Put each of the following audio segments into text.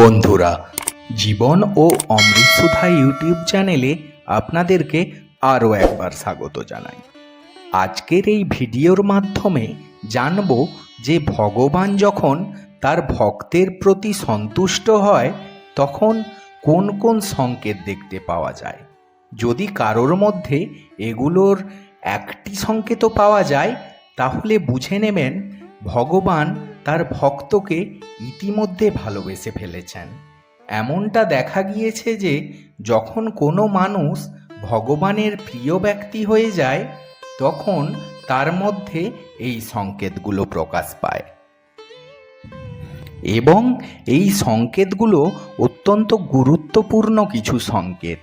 বন্ধুরা, জীবন ও অমৃতসুধা ইউটিউব চ্যানেলে আপনাদেরকে আরও একবার স্বাগত জানাই। আজকের এই ভিডিওর মাধ্যমে জানব যে ভগবান যখন তার ভক্তের প্রতি সন্তুষ্ট হয়, তখন কোন কোন সংকেত দেখতে পাওয়া যায়? যদি কারোর মধ্যে এগুলোর একটি সংকেতও পাওয়া যায়, তাহলে বুঝে নেবেন ভগবান তার ভক্তকে ইতিমধ্যে ভালোবেসে ফেলেছেন। এমনটা দেখা গিয়েছে যে, যখন কোনো মানুষ ভগবানের প্রিয় ব্যক্তি হয়ে যায়, তখন তার মধ্যে এই সংকেতগুলো প্রকাশ পায়। এবং এই সংকেতগুলো অত্যন্ত গুরুত্বপূর্ণ কিছু সংকেত,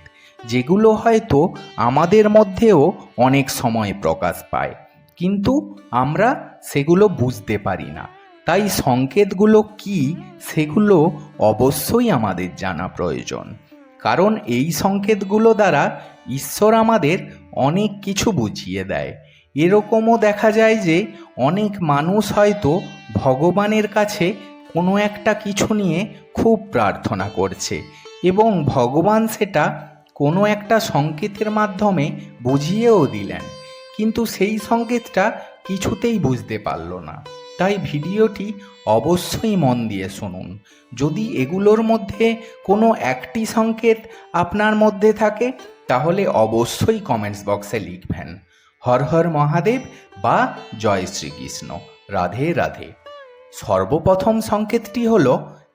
যেগুলো হয়তো আমাদের মধ্যেও অনেক সময় প্রকাশ পায়। কিন্তু আমরা সেগুলো বুঝতে পারি না। তাই সংকেতগুলো কি, সেগুলো অবশ্যই আমাদের জানা প্রয়োজন। কারণ এই সংকেতগুলো দ্বারা ঈশ্বর আমাদের অনেক কিছু বুঝিয়ে দেয়। এরকমও দেখা যায় যে, অনেক মানুষ হয়তো ভগবানের কাছে কোনো একটা কিছু নিয়ে খুব প্রার্থনা করছে এবং ভগবান সেটা কোনো একটা সংকেতের মাধ্যমে বুঝিয়েও দিলেন। কিন্তু সেই সংকেতটা কিছুতেই বুঝতে পারল না। তাই ভিডিওটি অবশ্যই মন দিয়ে শুনুন। যদি এগুলোর মধ্যে কোনো একটি সংকেত আপনার মধ্যে থাকে, তাহলে অবশ্যই কমেন্টস বক্সে লিখবেন। হর হর মহাদেব বা জয় শ্রীকৃষ্ণ। রাধে রাধে। সর্বপ্রথম সংকেতটি হল,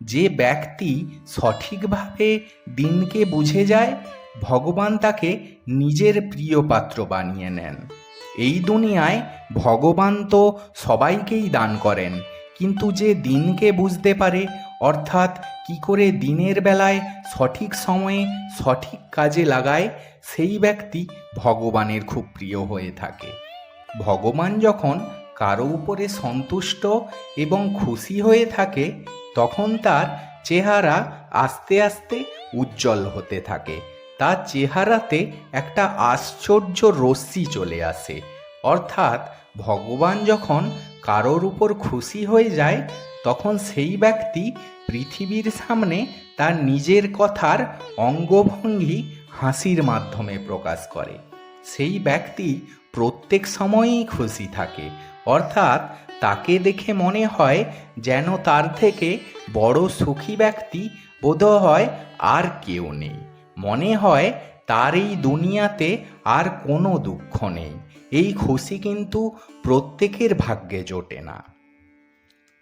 যে ব্যক্তি সঠিকভাবে দিনকে বুঝে যায়, ভগবান তাকে নিজের প্রিয় পাত্র বানিয়ে নেন। এই দুনিয়ায় ভগবান তো সবাইকেই দান করেন। কিন্তু যে দিনকে বুঝতে পারে, অর্থাৎ কি করে দিনের বেলায় সঠিক সময়ে সঠিক কাজে লাগায়, সেই ব্যক্তি ভগবানের খুব প্রিয় হয়ে থাকে। ভগবান যখন কারও উপরে সন্তুষ্ট এবং খুশি হয়ে থাকে, তখন তার চেহারা আস্তে আস্তে উজ্জ্বল হতে থাকে। তার চেহারাতে একটা আশ্চর্য রশ্মি চলে আসে। অর্থাৎ ভগবান যখন কারোর উপর খুশি হয়ে যায়, তখন সেই ব্যক্তি পৃথিবীর সামনে তার নিজের কথার অঙ্গভঙ্গি হাসির মাধ্যমে প্রকাশ করে। সেই ব্যক্তি প্রত্যেক সময়েই খুশি থাকে। অর্থাৎ তাকে দেখে মনে হয় যেন তার থেকে বড় সুখী ব্যক্তি বোধ হয় আর কেউ নেই। মনে হয় তার এই দুনিয়াতে আর কোনো দুঃখ নেই। এই খুশি কিন্তু প্রত্যেকের ভাগ্যে জোটে না।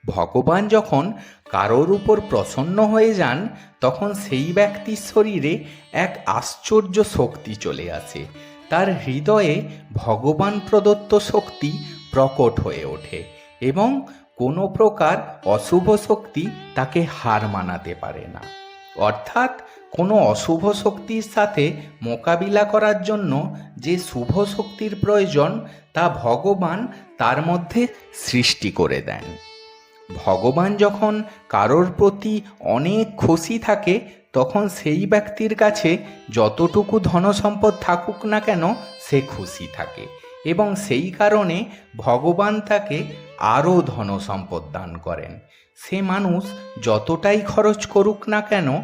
ভগবান যখন কারোর উপর প্রসন্ন হয়ে যান, তখন সেই ব্যক্তির শরীরে এক আশ্চর্য শক্তি চলে আসে। তার হৃদয়ে ভগবান প্রদত্ত শক্তি প্রকট হয়ে ওঠে এবং কোনো প্রকার অশুভ শক্তি তাকে হার মানাতে পারে না। অর্থাৎ কোনো অশুভ শক্তির সাথে মোকাবিলা করার জন্য যে শুভ শক্তির প্রয়োজন তা ভগবান তার মধ্যে সৃষ্টি করে দেন। ভগবান যখন কারোর প্রতি অনেক খুশি থাকে, তখন সেই ব্যক্তির কাছে যতটুকু ধনসম্পদ থাকুক না কেন, সে খুশি থাকে এবং সেই কারণে ভগবান তাকে আরও ধনসম্পদ দান করেন। সে মানুষ যতটাই খরচ করুক না কেন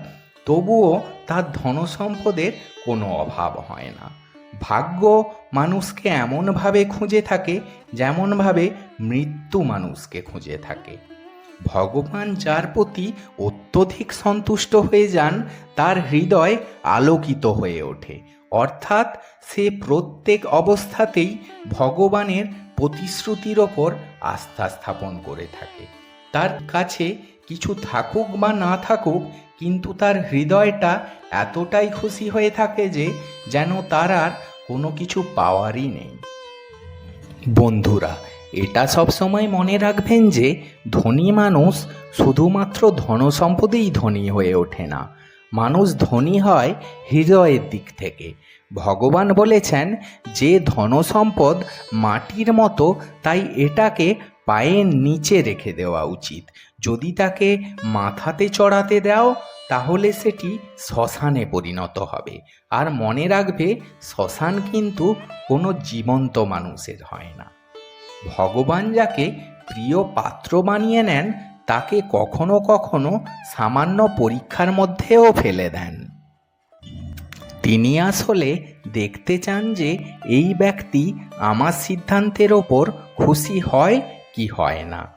তবুও তার ধনসম্পদের কোনো অভাব হয় না। ভাগ্য মানুষকে এমনভাবে খুঁজে থাকে যেমনভাবে মৃত্যু মানুষকে খুঁজে থাকে। ভগবান যার প্রতি অত্যধিক সন্তুষ্ট হয়ে যান, তার হৃদয় আলোকিত হয়ে ওঠে। অর্থাৎ সে প্রত্যেক অবস্থাতেই ভগবানের প্রতিশ্রুতির ওপর আস্থা স্থাপন করে থাকে। তার কাছে কিছু থাকুক বা না থাকুক, কিন্তু তার হৃদয়টা এতটাই খুশি হয়ে থাকে যে যেন তার আর কোনো কিছু পাওয়ারই নেই। বন্ধুরা, এটা সবসময় মনে রাখবেন যে ধনী মানুষ শুধুমাত্র ধনসম্পদেই ধনী হয়ে ওঠে না। মানুষ ধনী হয় হৃদয়ের দিক থেকে। ভগবান বলেছেন, যে ধনসম্পদ মাটির মতো, তাই এটাকে পায়ের নিচে রেখে দেওয়া উচিত। যদি তাকে মাথাতে চড়াতে দাও, তাহলে সেটি শ্মশানে পরিণত হবে। আর মনে রাখবে, শ্মশান কিন্তু কোনো জীবন্ত মানুষের হয় না। ভগবান যাকে প্রিয় পাত্র বানিয়ে নেন, তাকে কখনো কখনো সামান্য পরীক্ষার মধ্যেও ফেলে দেন। তিনি আসলে দেখতে চান যে, এই ব্যক্তি আমার সিদ্ধান্তের ওপর খুশি হয় কি হয় না?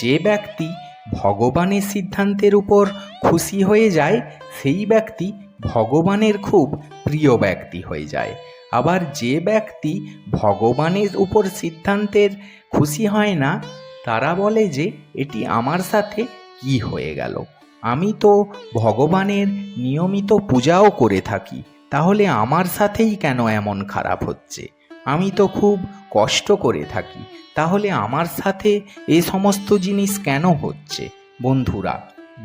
যে ব্যক্তি ভগবানের সিদ্ধান্তের উপর খুশি হয়ে যায়, সেই ব্যক্তি ভগবানের খুব প্রিয় ব্যক্তি হয়ে যায়। আবার যে ব্যক্তি ভগবানের উপর সিদ্ধান্তের খুশি হয় না, তারা বলে যে, এটি আমার সাথে কি হয়ে গেল? আমি তো ভগবানের নিয়মিত পূজাও করে থাকি, তাহলে আমার সাথেই কেন এমন খারাপ হচ্ছে? আমি তো খুব কষ্ট করে থাকি। তাহলে আমার সাথে এ সমস্ত জিনিস কেন হচ্ছে? বন্ধুরা,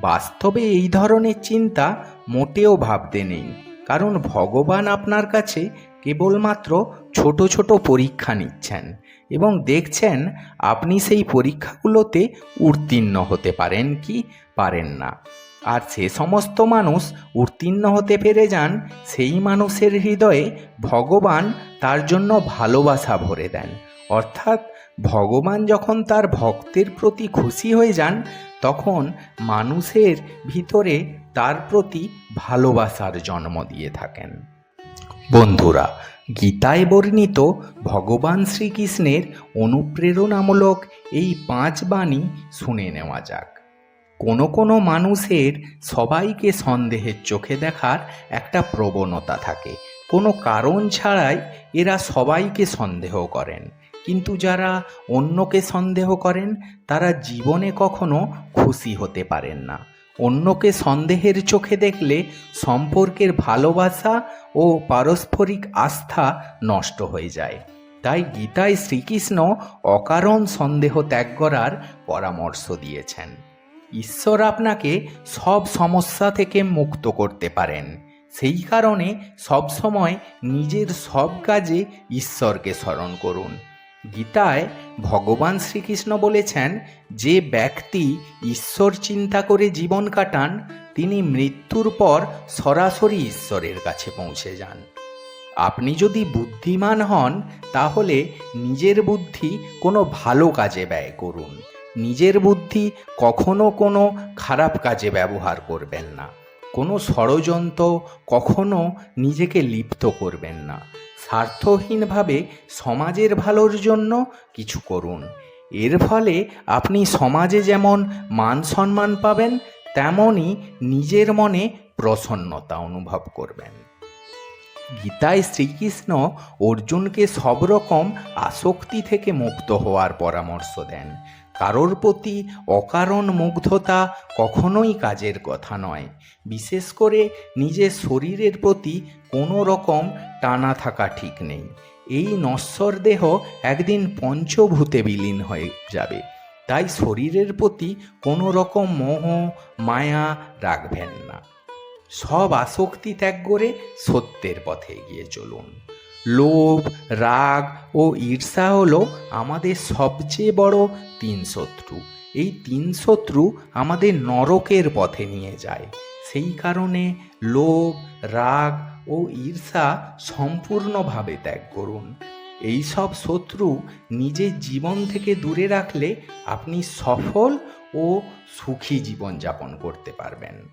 বাস্তবে এই ধরনের চিন্তা মোটেও ভাবতে নেই। কারণ ভগবান আপনার কাছে কেবলমাত্র ছোট ছোট পরীক্ষা নিচ্ছেন এবং দেখছেন আপনি সেই পরীক্ষাগুলোতে উত্তীর্ণ হতে পারেন কি পারেন না। আর সে সমস্ত মানুষ উত্তীর্ণ হতে পেরে যান, সেই মানুষের হৃদয়ে ভগবান তার জন্য ভালোবাসা ভরে দেন। অর্থাৎ ভগবান যখন তার ভক্তের প্রতি খুশি হয়ে যান, তখন মানুষের ভিতরে তার প্রতি ভালোবাসার জন্ম দিয়ে থাকেন। বন্ধুরা, গীতায় বর্ণিত ভগবান শ্রীকৃষ্ণের অনুপ্রেরণামূলক এই পাঁচ বাণী শুনে নেওয়া যাক। কোনো কোনো মানুষের সবাইকে সন্দেহের চোখে দেখার একটা প্রবণতা থাকে। কোনো কারণ ছাড়াই এরা সবাইকে সন্দেহ করেন। কিন্তু যারা অন্যকে সন্দেহ করেন, তারা জীবনে কখনো খুশি হতে পারেন না। অন্যকে সন্দেহের চোখে দেখলে সম্পর্কের ভালোবাসা ও পারস্পরিক আস্থা নষ্ট হয়ে যায়। তাই গীতায় শ্রীকৃষ্ণ অকারণ সন্দেহ ত্যাগ করার পরামর্শ দিয়েছেন। ঈশ্বর আপনাকে সব সমস্যা থেকে মুক্ত করতে পারেন। সেই কারণে সবসময় নিজের সব কাজে ঈশ্বরকে স্মরণ করুন। গীতায় ভগবান শ্রীকৃষ্ণ বলেছেন, যে ব্যক্তি ঈশ্বর চিন্তা করে জীবন কাটান, তিনি মৃত্যুর পর সরাসরি ঈশ্বরের কাছে পৌঁছে যান। আপনি যদি বুদ্ধিমান হন, তাহলে নিজের বুদ্ধি কোনো ভালো কাজে ব্যয় করুন। নিজের বুদ্ধি কখনো কোনো খারাপ কাজে ব্যবহার করবেন না। কোনো ষড়যন্ত্র কখনো নিজেকে লিপ্ত করবেন না। স্বার্থহীনভাবে সমাজের ভালোর জন্য কিছু করুন। এর ফলে আপনি সমাজে যেমন মান সম্মান পাবেন, তেমনই নিজের মনে প্রসন্নতা অনুভব করবেন। গীতায় শ্রীকৃষ্ণ অর্জুনকে সব রকম আসক্তি থেকে মুক্ত হওয়ার পরামর্শ দেন। কারোর প্রতি অকারণ মুগ্ধতা কখনোই কাজের কথা নয়। বিশেষ করে নিজের শরীরের প্রতি কোনো রকম টানা থাকা ঠিক নেই। এই নশ্বর দেহ একদিন পঞ্চভূতে বিলীন হয়ে যাবে। তাই শরীরের প্রতি কোনো রকম মোহ, মায়া রাখবেন না। সব আসক্তি ত্যাগ করে সত্যের পথে এগিয়ে চলুন। লোভ, রাগ ও ঈর্ষা হলো আমাদের সবচেয়ে বড় তিন শত্রু। এই তিন শত্রু আমাদের নরকের পথে নিয়ে যায়। সেই কারণে লোভ, রাগ ও ঈর্ষা সম্পূর্ণভাবে ত্যাগ করুন। এই সব শত্রু নিজের জীবন থেকে দূরে রাখলে আপনি সফল ও সুখী জীবনযাপন করতে পারবেন।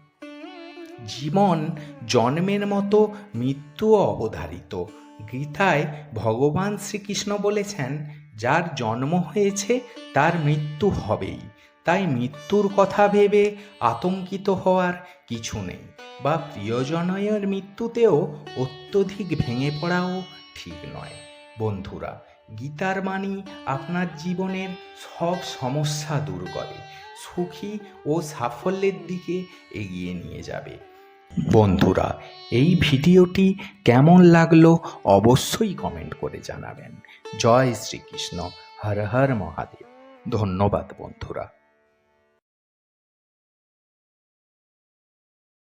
জীবন জন্মের মতো মৃত্যুও অবধারিত। গীতায় ভগবান শ্রীকৃষ্ণ বলেছেন, যার জন্ম হয়েছে, তার মৃত্যু হবেই। তাই মৃত্যুর কথা ভেবে আতঙ্কিত হওয়ার কিছু নেই বা প্রিয়জনের মৃত্যুতেও অত্যধিক ভেঙে পড়াও ঠিক নয়। বন্ধুরা, গীতার বাণী আপনার জীবনের সব সমস্যা দূর করে, সুখী ও সাফল্যের দিকে এগিয়ে নিয়ে যাবে। বন্ধুরা, এই ভিডিওটি কেমন লাগল অবশ্যই কমেন্ট করে জানাবেন। জয় শ্রীকৃষ্ণ, হর হর মহাদেব। ধন্যবাদ বন্ধুরা।